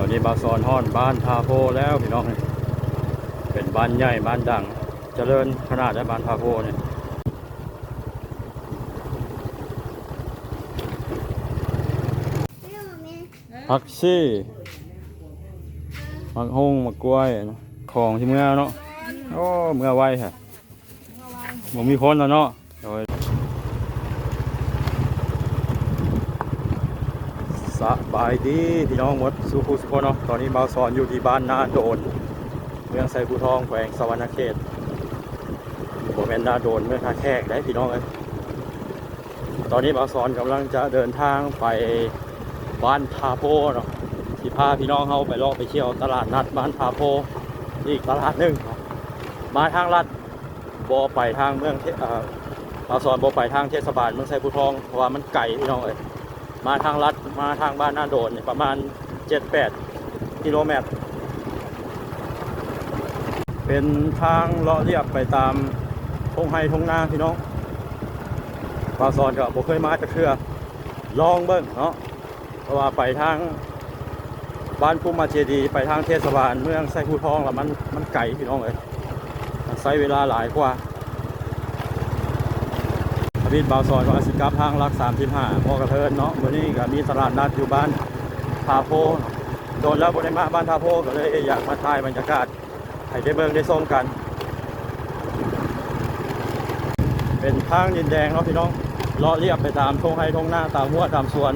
อนนี้บาซอนฮอนบ้านทาโพแล้วพี่น้องเป็นบ้านใหญ่บ้านดังเจริญขนาดและบ้านทาโพเนี่ยผักซี่ผักฮงมะกล้วยของที่เมื่อเนาะโอ้เมื่อไวค่ะผมมีคนแล้วเนาะโดย สบายดีพี่น้องหมดสุขุสุขนเนาะตอนนี้บาวซอนอยู่ที่บ้านนาโดน เมืองไซภูทองแขวงสวรรณเขตผมเป็นนาโดนเมืองท่าแขกได้พี่น้องเลยตอนนี้บาวซอนกำลังจะเดินทางไปบ้านทาโพเนาะที่พาพี่น้องเขาไปเลาะไปเที่ยวตลาดนัดบ้านทาโพอีกตลาดหนึ่งมาทางลัดบอไปทางเมืองเทอ่อบาวซอนบอไปทางเทศบาลเมืองไซภูทองเพราะว่ามันไกลพี่น้องเลย มาทางลัดมาทางบ้านนาโดนประมาณ 7-8 กิโลเมตร เป็นทางเลาะเรียบไปตามทงไฮทงนาพี่น้องปลาซอนก็บ่เคยมาจะเคือลองเบิ้งเนาะเพราะว่าไปทางบ้านภูมิมาเจดีไปทางเทศบาลเมืองไซภูทองแล้วมันมันไกลพี่น้องเลยใช้เวลาหลายกว่า ทวิตบาวซอนก็อาศิกับทางลัก35พอกระเทินเนาะวันนี้ก็มีตลาดนัดอยู่บ้านทาโพเนาะโดนแล้วบนได้มาบ้านทาโพก็เลยอยากมาถ่ายบรรยากาศให้ได้เบิ่งได้ส้มกัน เป็นทางดินแดงเนาะพี่น้องเลาะเรียบไปตามทงไฮทงหน้าตามหัวตามสวน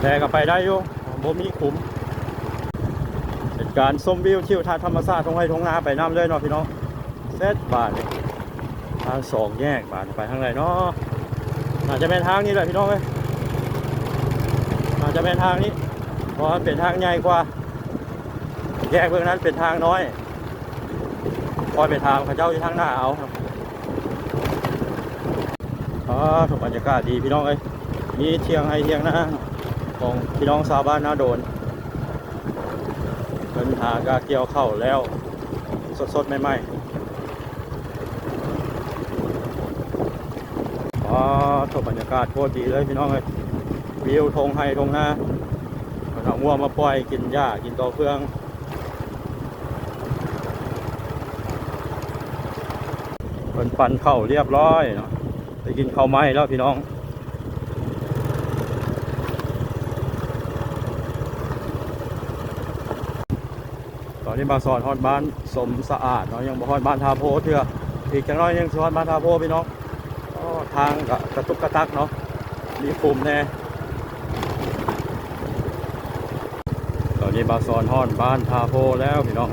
แต่ก็ไปได้อยู่บ่มีขุมเป็นการส้มวิวทิวทัศน์ธรรมชาติทงไฮทงหน้าไปน้ำเลยเนาะพี่น้องเซตบาทนี่ ทางสองแยกบาทไปทางไหนเนาะอาจจะเป็นทางนี้แหละพี่น้องเอ้ยอาจจะเป็นทางนี้เพราะมันเป็นทางใหญ่กว่า แยกเบื้องนั้นเป็นทางน้อยคอยไปทางเขาเจ้าอยู่ทางหน้าเอาอ๋อถูกบรรยากาศดีพี่น้องเอ้ยมีเทียงให้เทียงหน้าของพี่น้องชาวบ้านนาโดนเป็นหากาเกี่ยวเข้าแล้ว สดๆใหม่ๆ อ๋อถูกบรรยากาศโคตรดีเลยพี่น้องเอ้ยวิวทงไฮทงหน้าเอางัวมาปล่อยกินหญ้ากินตอเฟืองเพิ่นปันเข้าวเรียบร้อยเนาะไปกินข้าวไม้แล้วพี่น้องตอนนี้บาซอนฮอดบ้านสมสะอาดเนาะยังบ่ฮอดบ้านทาโพเถื่ออีกจังน้อยยังสอดบ้านทาโพพี่น้อง ทางก็กระตุกกระตักเนาะมีปุ่มแน่ตอนนี้บาซอนฮอดบ้านทาโพแล้วพี่น้อง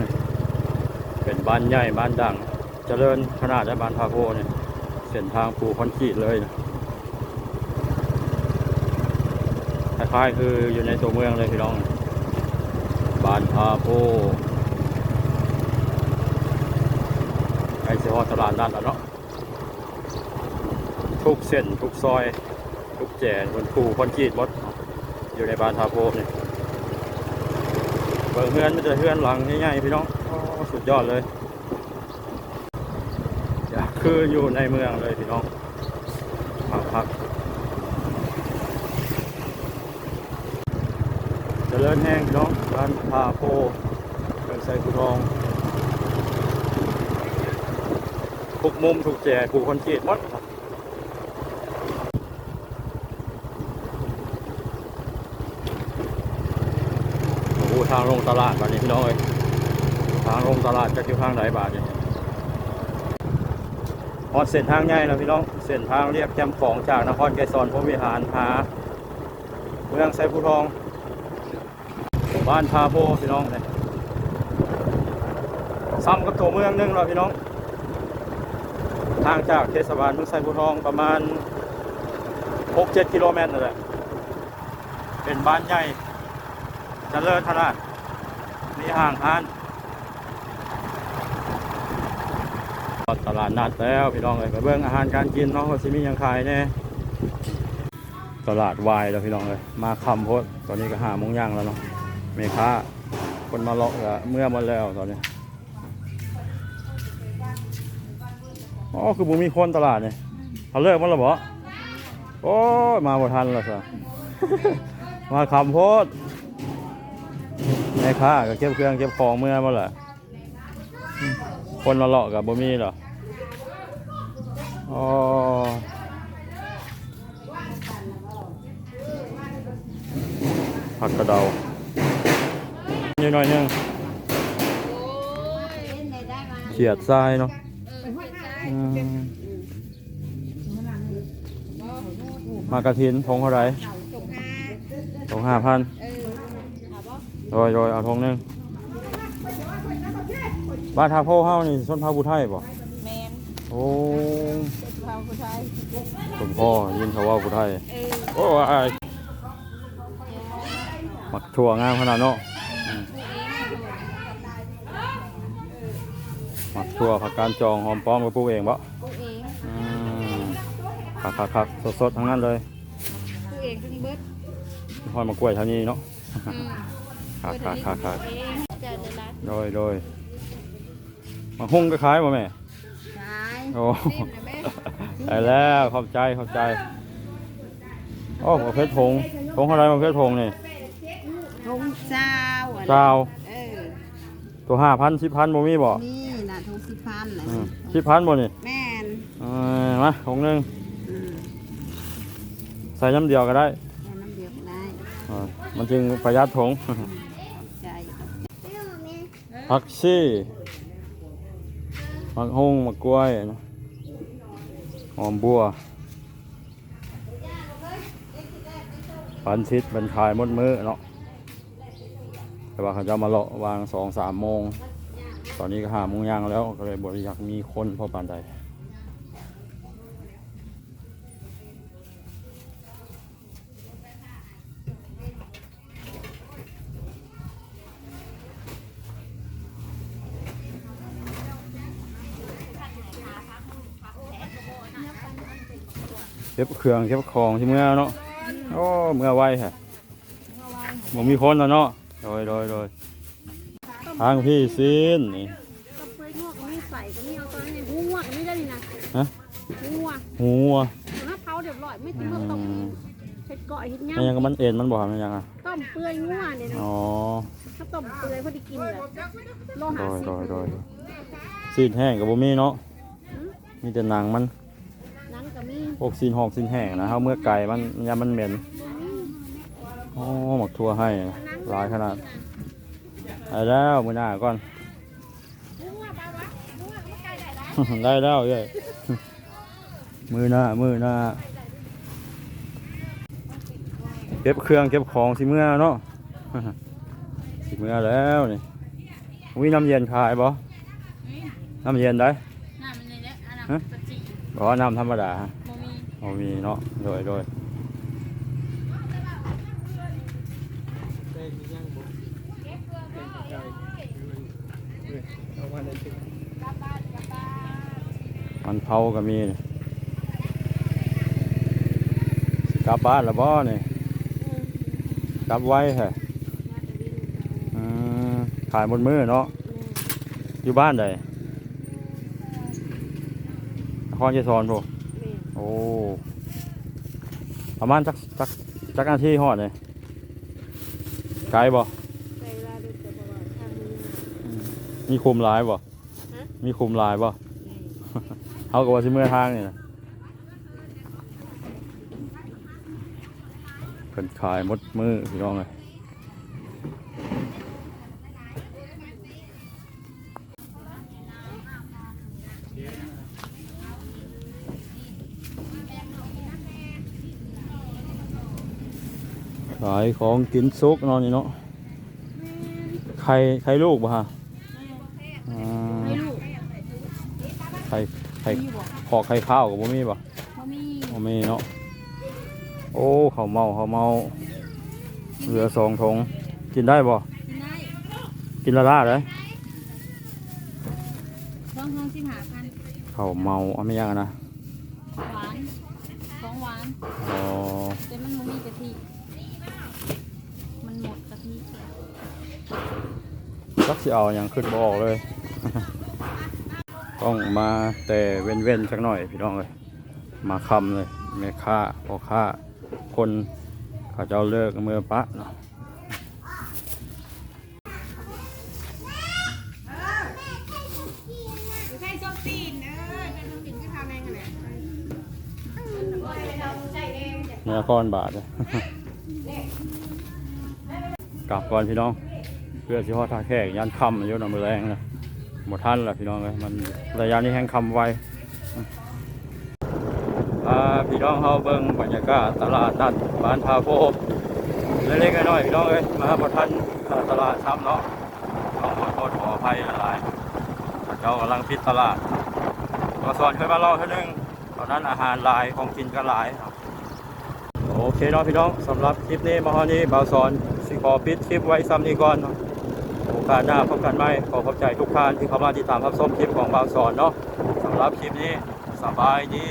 เป็นบ้านใหญ่บ้านดังเจริญขนาดและบ้านพาโพเนี่ยเส้นทางปูคอนกรีตเลยนะคล้ายๆคืออยู่ในตัวเมืองเลยพี่น้องบ้านพาโพไอเสียฮอตลาดนัดแล้วเนาะ ทุกเส้นทุกซอย ทุกแจนบนปูคนกรีตหมดอยู่ในบ้านพาโพเนี่ยเปิดเฮือนมันจะเฮือนหลังง่ายๆพี่น้องอสุดยอดเลยคืออยู่ในเมืองเลยพี่น้องพักพักเจริญแห้งพี่น้องร้านพาโพเป็นไซคูทองทุกมุมทุกแจกผูกคอนกรีตหมดโอ้โห ทางลงตลาดบาทนี้พี่น้องเอ้ยทางลงตลาดจะอยู่ทางไหนบาทนี้ฮอเส้นทางใหญ่แล้วพี่น้องเส้นทางเรียบแคมของจากนครไกรสอนพรมวิหารหาเมืองไซภูทองบ้านพาโพพี่น้องเนี่ยซ้ำกับตัวเมืองนึงแล้วพี่น้อง ทางจากเทศบาลเมืองไซภูทองประมาณ 6-7 กิโลเมตรนั่นแหละเป็นบ้านใหญ่ เจริญขนาดมีห่างห้านตลาดนัดแล้วพี่น้องเอ้ยไปเบิ่งอาหารการกินเนาะว่าสิมีหยังขายแน่ตลาดวายแล้วพี่น้องเลยมาคำโพดตอนนี้ก็หาโมงย่างแล้วเนาะเมค้าคนมาเลาะก็เมื่อหมดแล้วตอนนี้อ๋อคือบุมีคนตลาดเนี่ยเขาเลิกมันแล้วบ่โอ้ยมาบ่ทันแล้วสิมาคำโพดแม่ค้าก็เก็บเครื่องเก็บของเมื่อบ่ล่ะอืมคนมาเลาะกับบ่มีเหรออ๋อผักกระเดานิดหน่อยนึงเขียดทรายเนาะมากระถินทงเท่าไหรทงห้าพัน โดยโดยเอาทงหนึงบ้านทาโพเฮานี่ส้นพาบุไทยบ่แมนโอ้เผาผู้ชายสมพ่อยินเขาว่าบุไทย เออโอ้ยมักถั่วงามขนาดเนาะอืมมักถั่วผักกาดจองหอมป้อมกับปลูกเองบ่กูเองอืมคักคักคักสดสดๆทั้งนั้นเลยกูเองทั้งเบิดหอยมะกล้วยเท่านี้เนาะ อืม คักคักคักคักเองเจอเลยร้านโดยโดยมาหุ้งก็ขายบ่แม่ขายโอ้นิ่มนะแม่ได้แล้วขอบใจขอบใจโอ้ประเภทผงผงอะไรประเภทผงนี่ทงเจ้าอะเจ้าเออตัวห้าพันสิบพันบ่มีบ่นี่น่ะทงสิบพันน่ะสิบพันบ่นี่แม่นเออมาผงหนึ่งอืมใส่น้ำเดียวก็ได้แค่น้ำเดียวก็ได้อ่ามันจึงประหยัดผงใจ ผักชีผักฮงมะกล้วยนะหอมบัวปันชิดเป็นขายมดมือเนาะแต่ว่าเขาจะมาเลาะวางสองสามโมง ตอนนี้ก็หาโมงยางแล้วก็เลยบริอยากมีคนพอปานใด ก็บเครื่องเก็บของที่เมื่อเนาะโอ้เมื่อไวแฮะบ่มีคนแล้วเนาะโดยโดยโดยทางพี่ซีนนี่ก็เพื่อนงวกมีใส่ก็มีเอาตอนนี้หูงวกไม่ได้นี่นะฮะหูงวกหัวถ้าเผาเดี๋ยวลอยไม่ถึงเราต้มเห็ดเกาะเห็ดย่ามันยังก็มันเอ็นมันบ่ทำมันยังอะต้มเปื่อยงัวเนี่ยนะอ๋อถ้าต้มเปื่อยพอดีกินเลยโลโดหะยสิโดยโดยซีนแห้งกับบ่มีเนาะมีแต่หนังมันนัง ก็มีพวกซีนหอกซีนแห้งนะเฮาเมื่อไก่มันยามมันเหม็นอ๋อหมักทั่วให้หลายขนาดไปแล้วมื้อหน้าก่อน ได้แล้วเย้ยมือหน้ามือหน้าเก็บเครื่องเก็บของสิเมื่อเนาะสิเมื่อแล้วนี่วิน้ำเย็นขายบ่น้ำเย็นได้น้ำมันใน นี้อันนั้นฮะปฏิบ่ว่าน้ำธรรมดาโมมีบ่มีเนาะโดยโดยมันเผาก็มีนี่สิกลับบ้านแล้วบ่เนี่ยกลับไว้แฮะอืมขายบนมือเนาะอยู่บ้านใด ครเยซอนพวกโอ้ ประมาณจักจักจักนาทีหอดเลยไกลบ่ใส่เวลาดูแต่ประวัติทางนี้มีคุมหลายบ่ฮะมีคุมหลายบ่เขากับว่าสิเมื่อทางนี่นะเพิ่นขายหมดมือพี่น้องเลย ขายของกินซุกเนอนนี่เนาะไข่ไข่ลูกบ่ฮะอ่าให้ลูกไข่ไข่มีบ่ขอไข่ข้าวกับบ่มีบ่บ่มีบ่มีเนาะโอ้ข้าวเมาข้าวเมา เหลือสองถุงกินได้บ่กินได้กินละลาได้ท้องท้องสิบห้าพันข้าวเมาเอาไม่ยังอะนะหวานของหวานอ๋อแต่มันบ่มีกะทิ มันหมดกะทิ จักสิเอาหยังขึ้นบ่ออกเลย ต้องมาแต่เว้นๆสักหน่อยพี่น้องเลย มาคำเลยแม่ค้าพ่อค้าคนขเขาเจ้าเลิกมือปะเนาะใช่ส้มตีนเออเป็นส้มตีนก็ทำเองกันแหละเนื้อก้อนบาทเลยกลับก่อนพี่น้องเพื่อสิฮอดท่าแขกยันคำอยู่หนองมือแรงนะหมดท่านละพี่น้องเลยมันระยะนี้แห้งคำไวพี่น้องเขาเบิ่งบรรยากาศตลาดนัดบ้านทาโพเล็กๆน้อยๆพี่น้องเอ้ยมาหมดท่านตลาดซ้ำเนาะต้องขอโทษขออภัยหลายเจ้ากำลังปิดตลาดก็สอนเคยมารอบเท่านึงตอนนั้นอาหารหลายของกินก็หลายโอเคเนาะพี่น้องสำหรับคลิปนี้มาฮอนี้บ่าวสอนสิขอปิดคลิปไว้ซ้ำนี้ก่อนเนาะ กาสหน้าพบกันไหมขอขอบใจทุกท่านที่เข้ามาติดตามรับชมคลิปของบ่าวสอนเนาะสำหรับคลิปนี้สบายดี